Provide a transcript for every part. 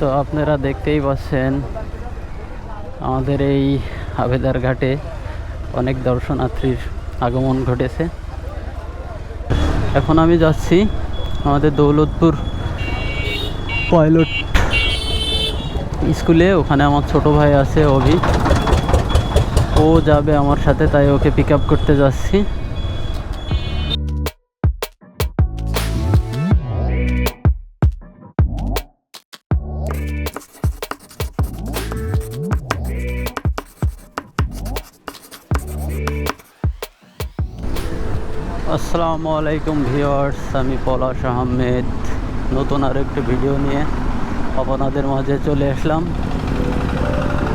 তো আপনারা দেখতেই পাচ্ছেন আমাদের এই আবেদার ঘাটে অনেক দর্শনার্থীর আগমন ঘটেছে। এখন আমি যাচ্ছি আমাদের দৌলতপুর পাইলট স্কুলে, ওখানে আমার ছোট ভাই আছে অভি। ও যাবে আমার সাথে, তাই ওকে পিক করতে যাচ্ছি। আসসালামু আলাইকুম ভিউয়ার্স, আমি পলাশ আহমেদ। নতুন আর একটি ভিডিও নিয়ে আপনাদের মাঝে চলে আসলাম।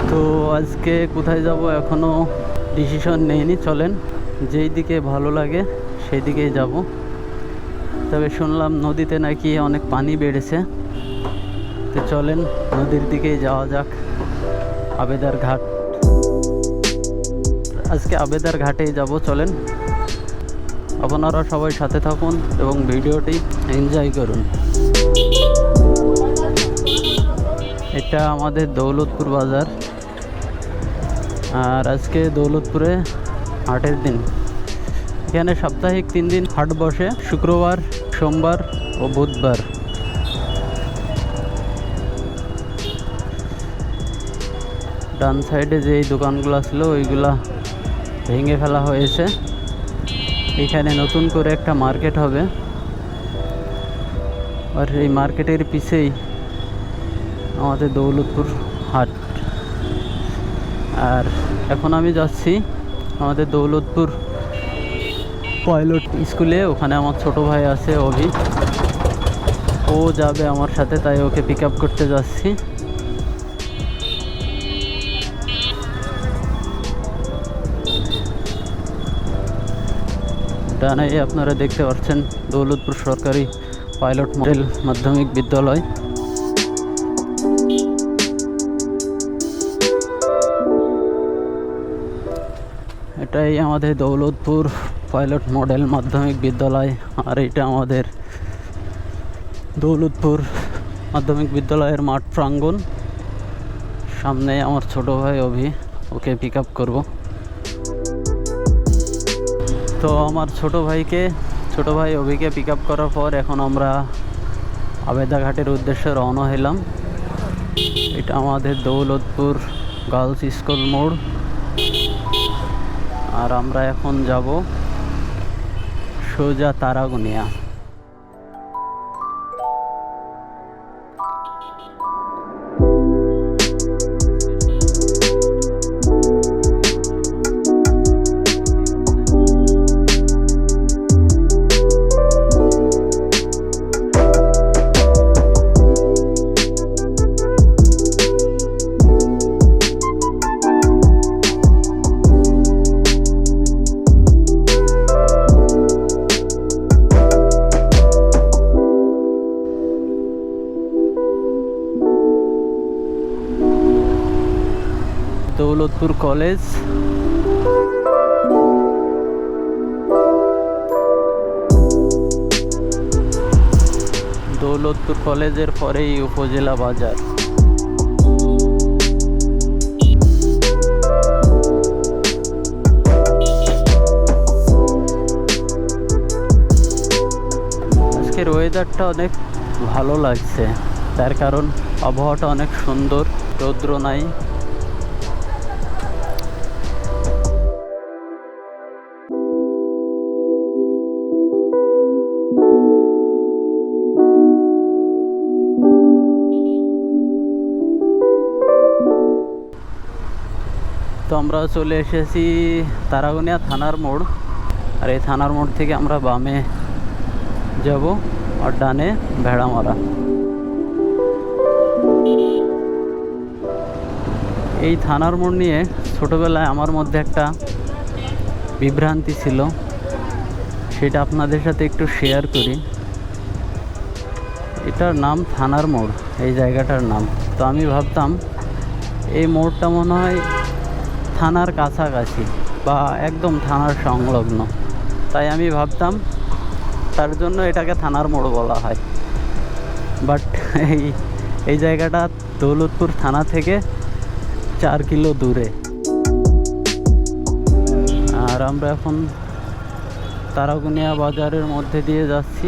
তো আজকে কোথায় যাব এখনও ডিসিশন নেইনি, চলেন। যেই দিকে ভালো লাগে সেই দিকেই যাব। তবে শুনলাম নদীতে নাকি অনেক পানি বেড়েছে। তো চলেন, নদীর দিকেই যাওয়া যাক। আবেদার ঘাট। আজকে আবেদার ঘাটেই যাব, চলেন। আপনারা সবাই সাথে থাকুন এবং ভিডিওটি এনজয় করুন। এটা আমাদের দৌলতপুর বাজার। আর আজকে দৌলতপুরে হাটের দিন। এখানে সাপ্তাহিক তিন দিন হাট বসে। শুক্রবার, সোমবার ও বুধবার। ডান সাইডে যে দোকানগুলো ছিল, ওইগুলা ভেঙে ফেলা হয়েছে। এখানে নতুন করে একটা মার্কেট হবে। আর এই মার্কেটের পিছেই আমাদের দৌলতপুর হাট। আর এখন আমি যাচ্ছি আমাদের দৌলতপুর পাইলট স্কুলে। ওখানে আমার ছোট ভাই আছে অভি। ও যাবে আমার সাথে, তাই ওকে পিক আপ করতে যাচ্ছি। ডানে আপনারা দেখতে পাচ্ছেন দৌলতপুর সরকারি পাইলট মডেল মাধ্যমিক বিদ্যালয়। এটাই আমাদের দৌলতপুর পাইলট মডেল মাধ্যমিক বিদ্যালয়, আর এটা আমাদের দৌলতপুর মাধ্যমিক বিদ্যালয়ের মাঠ প্রাঙ্গণ। সামনে আমার ছোট ভাই অভি, ওকে পিক আপ করব। তো আমার ছোট ভাইকে, ছোট ভাই অভিকে পিক আপ করার পর এখন আমরা আবেদাঘাটের উদ্দেশ্যে রওনা হলাম। এটা আমাদের দৌলতপুর গার্লস স্কুল মোড়। আর আমরা এখন যাব সোজা তারাগুনিয়া। দৌলতপুর কলেজ। দৌলতপুর কলেজের পরেই উপজেলা বাজার। আজকের ওয়েদারটা অনেক ভালো লাগছে। তার কারণ আবহাওয়াটা অনেক সুন্দর, রৌদ্র নাই। তো আমরা চলে এসেছি তারাগুনিয়া থানার মোড়। আর এই থানার মোড় থেকে আমরা বামে যাব, আর ডানে ভেড়ামারা। এই থানার মোড় নিয়ে ছোটোবেলায় আমার মধ্যে একটা বিভ্রান্তি ছিল। সেটা আপনাদের সাথে একটু শেয়ার করি। এটার নাম থানার মোড়, এই জায়গাটার নাম। তো আমি ভাবতাম, এই মোড়টা মনে হয় থানার কাছাকাছি বা একদম থানার সংলগ্ন। তাই আমি ভাবতাম তার জন্য এটাকে থানার মোড় বলা হয়। বাট এই এই জায়গাটা দৌলতপুর থানা থেকে চার কিলো দূরে। আর আমরা এখন তারাগুনিয়া বাজারের মধ্যে দিয়ে যাচ্ছি।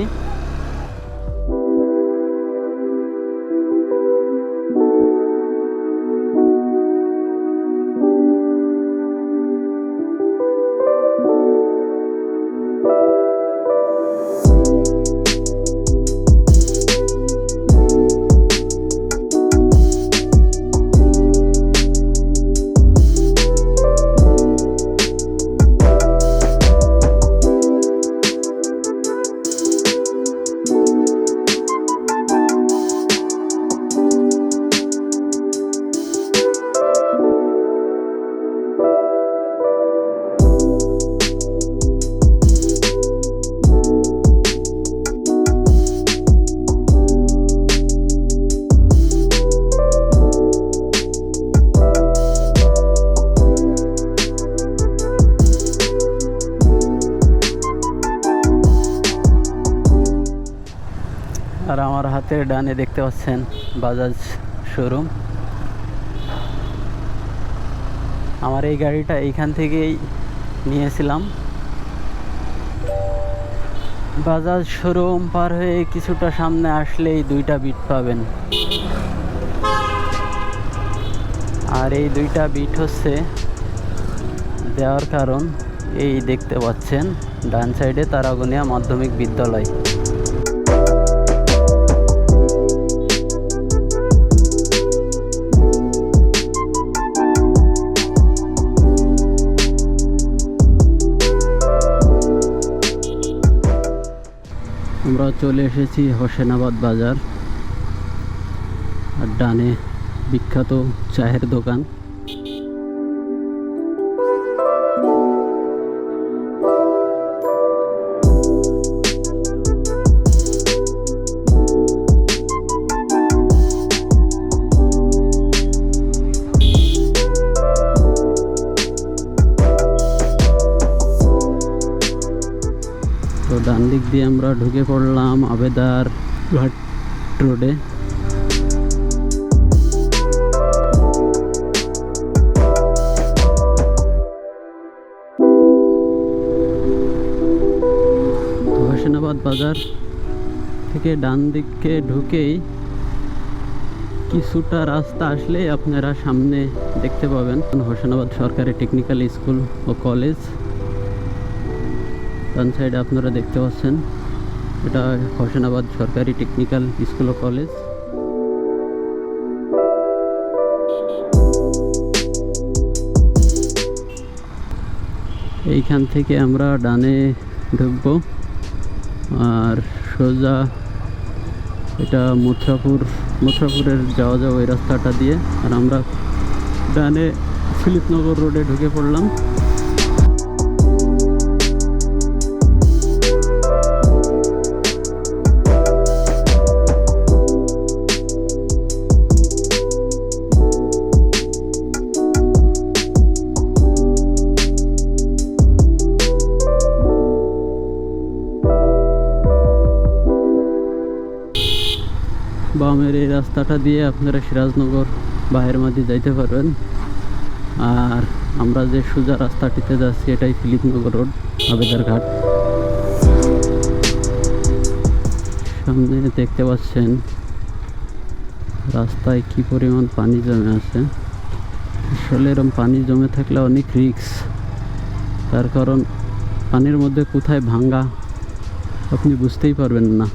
হাতের ডানে দেখতে পাচ্ছেন বাজাজ শোরুম। আমার এই গাড়িটা এইখান থেকেই নিয়েছিলাম। বাজাজ শোরুম পার হয়ে কিছুটা সামনে আসলেই দুইটা বিট পাবেন। আর এই দুইটা বিট হচ্ছে দেওয়ার কারণ, এই দেখতে পাচ্ছেন, ডান সাইডে তারাগুনিয়া মাধ্যমিক বিদ্যালয়। আমরা চলে এসেছি হোসেনাবাদ বাজার আর ডানে বিখ্যাত চায়ের দোকান। দিয়ে আমরা ঢুকে পড়লাম আবেদার ঘাট রোডে। হোসেনাবাদ বাজার থেকে ডান দিকে ঢুকেই কিছুটা রাস্তা আসলে আপনারা সামনে দেখতে পাবেন। হোসেনাবাদ সরকারি টেকনিক্যাল স্কুল ও কলেজ। ডান সাইডে আপনারা দেখতে পাচ্ছেন। এটা হোসেনাবাদ সরকারি টেকনিক্যাল স্কুল ও কলেজ। এইখান থেকে আমরা ডানে ঢুকবো। আর সোজা এটা মথুরাপুর, মথুরাপুরের যাওয়া যাওয়া ওই রাস্তাটা দিয়ে। আর আমরা ডানে ফিলিপনগর রোডে ঢুকে পড়লাম। বামের এই রাস্তাটা দিয়ে আপনারা সিরাজনগর বাহের মাঝে যাইতে পারবেন। আর আমরা যে সোজা রাস্তাটিতে যাচ্ছি, এটাই ফিলিপনগর রোড, আবেদার ঘাট। সামনে দেখতে পাচ্ছেন রাস্তায় কি পরিমাণ পানি জমে আছে। আসলে এরকম পানি জমে থাকলে অনেক রিক্স তার কারণ পানির মধ্যে কোথায় ভাঙ্গা, আপনি বুঝতেই পারবেন না।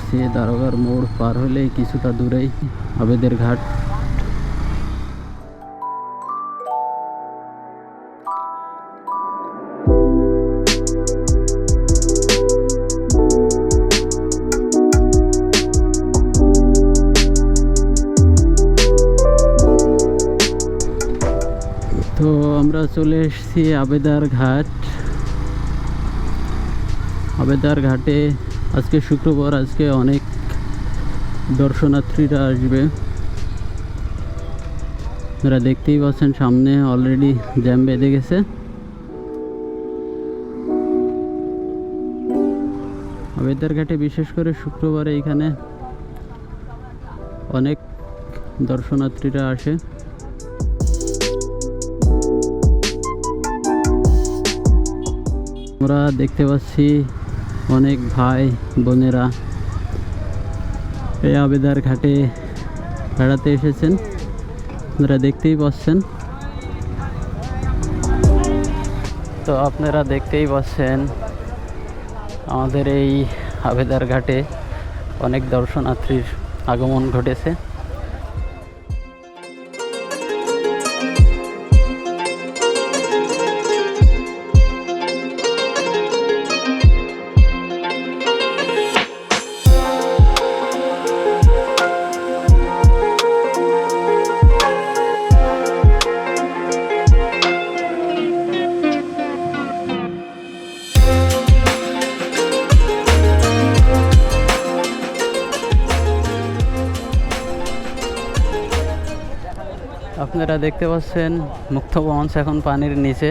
सी दारोगार मोड़ पार हो किसुटा दूरे अबेदर घाट। तो चले आबेदार घाट। आबेदार घाटे আজকে শুক্রবার, আজকে অনেক দর্শনার্থীরা আসবে। আপনারা দেখতেই পাচ্ছেন, সামনে অলরেডি জ্যাম বেঁধে গেছে। আবেদার ঘাটে বিশেষ করে শুক্রবারে এখানে অনেক দর্শনার্থীরা আসে। আমরা দেখতে পাচ্ছি অনেক ভাই বোনেরা এই আবেদার ঘাটে বেড়াতে এসেছেন। আপনারা দেখতেই পাচ্ছেন। তো আপনারা দেখতেই পাচ্ছেন আমাদের এই আবেদার ঘাটে অনেক দর্শনার্থীর আগমন ঘটেছে। আপনারা দেখতে পাচ্ছেন মুক্ত বঞ্চ এখন পানির নিচে।